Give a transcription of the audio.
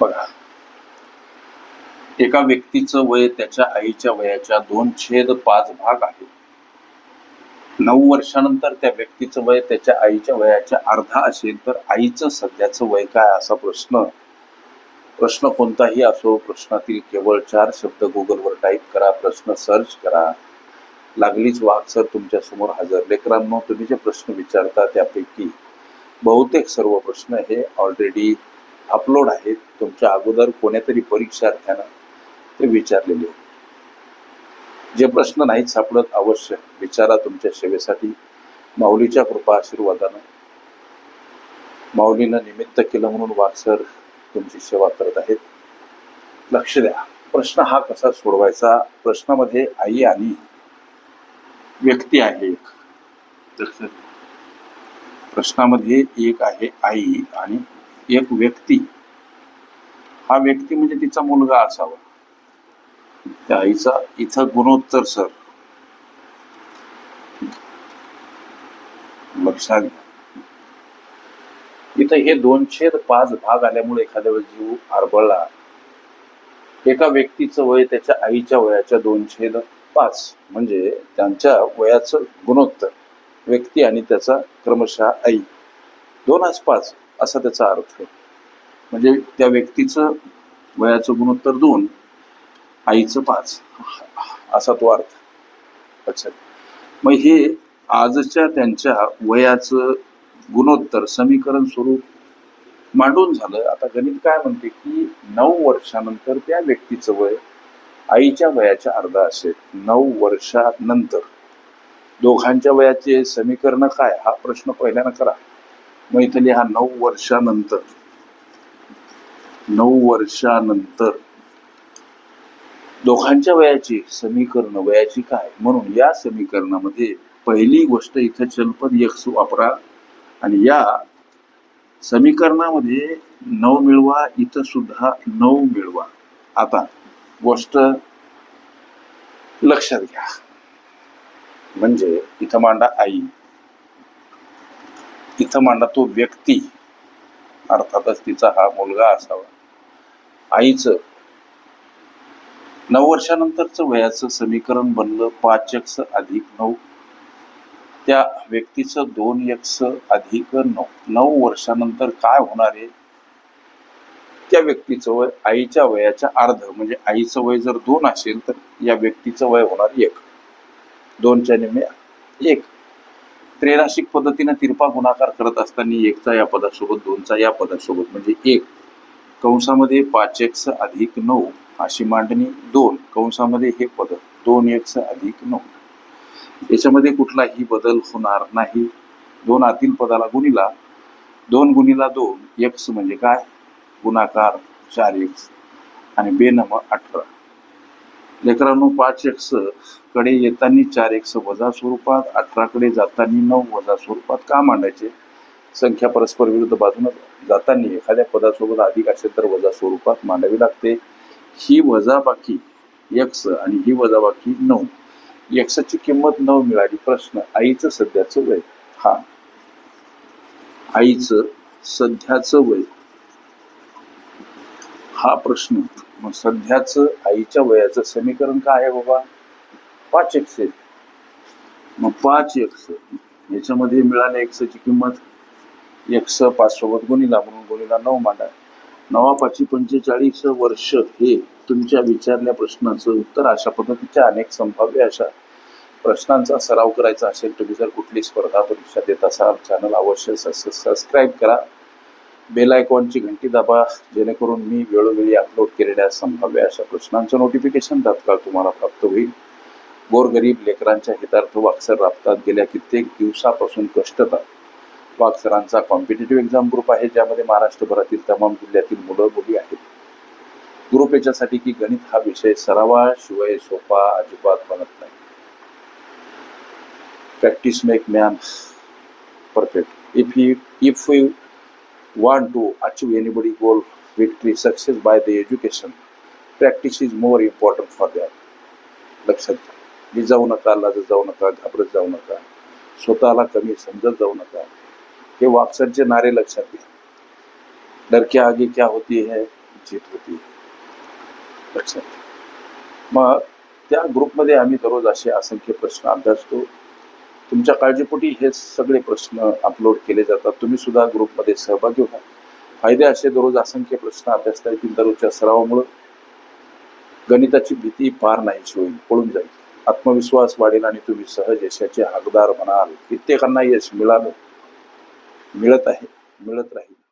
बघा. एका व्यक्तीचं वय त्याच्या आईच्या वयाच्या दोन छेद पाच भाग आहे. नऊ वर्षानंतर त्या व्यक्तीचं वय त्याच्या आईच्या वयाच्या अर्धा असेल तर आईचं सध्याचं वय काय असा प्रश्न? प्रश्न कोणताही असो प्रश्नातील केवळ चार शब्द गुगलवर टाईप करा प्रश्न सर्च करा. लागलीच वाघ सर तुमच्यासमोर हजर. लेकरांनो तुम्ही जे प्रश्न विचारता त्यापैकी बहुतेक सर्व प्रश्न हे ऑलरेडी अपलोड आहेत तुमच्या अगोदर कोण्यातरी परीक्षार्थ्यानं ते विचारलेले. आहेत. जे प्रश्न नाहीत सापडत अवश्य विचारा तुमच्या सेवेसाठी. माऊलीच्या कृपा आशीर्वादानं. माऊलीनं निमित्त केलं म्हणून वागसर तुमची सेवा करत आहेत. लक्ष द्या प्रश्न हा कसा सोडवायचा? प्रश्नामध्ये आई आणि व्यक्ती आहे एक. प्रश्नामध्ये एक आहे आई आणि एक व्यक्ती हा व्यक्ती म्हणजे तिचा मुलगा असावा. त्या आईचा इथं गुणोत्तर सर. लक्षात घ्या. इथं हे दोनशे पाच भाग आल्यामुळे एखाद्या वेळेस जीव आरबळला. एका व्यक्तीचं वय त्याच्या आईच्या वयाच्या दोनशे पाच म्हणजे त्यांच्या वयाचं गुणोत्तर व्यक्ती आणि त्याचा क्रमशः आई. दोन आज पाच. असा त्याचा अर्थ. म्हणजे त्या व्यक्तीचं वयाचं गुणोत्तर दोन आईचं पाच. असा तो अर्थ. अच्छा. मग हे आजच्या त्यांच्या वयाचं गुणोत्तर समीकरण स्वरूप मांडून झालं. आता गणित काय म्हणते की नऊ वर्षानंतर त्या व्यक्तीचं वय आईच्या वयाच्या अर्धा असेल. नऊ वर्षानंतर. दोघांच्या वयाचे समीकरण काय? हा प्रश्न पहिल्यानं करा. मैथिली हा नऊ वर्षानंतर नऊ वर्षानंतर दोघांच्या वयाची समीकरण वयाची काय? म्हणून या समीकरणामध्ये पहिली गोष्ट इथं चलपद यक्स वापरा आणि या समीकरणामध्ये नऊ मिळवा इथं सुद्धा नऊ मिळवा. आता गोष्ट लक्षात घ्या. म्हणजे इथं मांडा आई. इथं मांडा तो व्यक्ती अर्थातच तिचा हा मुलगा असावा. आईचं नऊ वर्षानंतरचं वयाचं समीकरण बनलं पाच एक्स अधिक नऊ. त्या व्यक्तीचं दोन एक्स अधिक नऊ. नऊ वर्षानंतर काय होणार आहे? त्या व्यक्तीचं वय आईच्या वयाच्या अर्ध म्हणजे आईचं वय जर दोन असेल तर या व्यक्तीचं वय होणार एक. दोनच्या निम्मे एक. त्रैराशिक पद्धतीने तिरपा गुणाकार करत असताना एकचा या पदासोबत दोनचा या पदासोबत म्हणजे एक. कंसामध्ये पाच एक्स अधिक नऊ अशी मांडणी दोन. कंसामध्ये हे पद दोन एक्स अधिक नऊ. याच्यामध्ये कुठलाही बदल होणार नाही. दोन आतील पदाला गुणिला दोन गुणिला दोन. एक्स म्हणजे काय? गुणाकार चार एक्स. आणि बेनम अठरा. लेकरांनो पाच एक्सकडे येताना चार एक्स वजा स्वरूपात अठराकडे जाताना नऊ वजा स्वरूपात का मांडायचे? संख्या परस्पर विरुद्ध बाजूने जाताना एखाद्या पदासोबत अधिक असेल तर वजा स्वरूपात मांडावी लागते. ही वजाबाकी एक्स आणि ही वजाबाकी नऊ. एक्सची किंमत नऊ मिळाली. प्रश्न आईचं सध्याचं वय? हा. आईचं सध्याचं वय? हा प्रश्न. मग सध्याचं आईच्या वयाचं समीकरण काय आहे बाबा? पाच एक्स मग पाच एक्स याच्यामध्ये मिळाल्या एक्सची किंमत एक्स पाच सोबत गुणीला म्हणून गुणीला नऊ मांडा. नवा पाचशे पंचेचाळीस वर्ष हे तुमच्या विचारल्या प्रश्नाचं उत्तर अशा पद्धतीच्या अनेक संभाव्य अशा प्रश्नांचा सराव करायचा असेल तुम्ही जर कुठली स्पर्धा परीक्षा देत असाल चॅनल अवश्य सबस्क्राईब करा. बेल आयकॉनची घंटी दाबा जेणेकरून मी वेळोवेळी अपलोड केलेल्या संभाव्य अशा प्रश्नांचं नोटिफिकेशन तात्काळ तुम्हाला प्राप्त होईल. गोरगरीब लेकरांच्या हितार्थ वाक्सर राबतात गेल्या कित्येक दिवसापासून कष्टतात वाक्सरांचा कॉम्पिटेटिव्ह एक्झाम ग्रुप आहे ज्यामध्ये महाराष्ट्रभरातील तमाम जिल्ह्यातील मुलं मुली आहेत. ग्रुप याच्यासाठी की गणित हा विषय सरावा शिवाय सोपा अजिबात बनत नाही. Practice make man perfect if you if you want to achieve anybody goal victory success by the education. Practice is more important for that लक्षात घ्या मी जाऊ नका लाजत जाऊ नका घाबरत जाऊ नका. स्वतःला कमी समजत जाऊ नका. हे वाक्सरचे नारे लक्षात घ्या. डर के आगे क्या होती है? जीत होती लक्षात मग त्या ग्रुपमध्ये आम्ही दररोज असे असंख्य प्रश्न अभ्यासतो. तुमच्या काळजीपोटी हे सगळे प्रश्न अपलोड केले जातात. तुम्ही सुद्धा ग्रुपमध्ये सहभागी व्हा. फायदे असे दररोज असंख्य प्रश्न अभ्यासता येतील दररोजच्या सरावामुळं. गणिताची भीती पार नाहीशी होईल पळून जाईल. आत्मविश्वास वाढेल आणि तुम्ही सहज यशाचे हकदार म्हणाल. कित्येकांना यश मिळालं मिळत आहे मिळत राहील.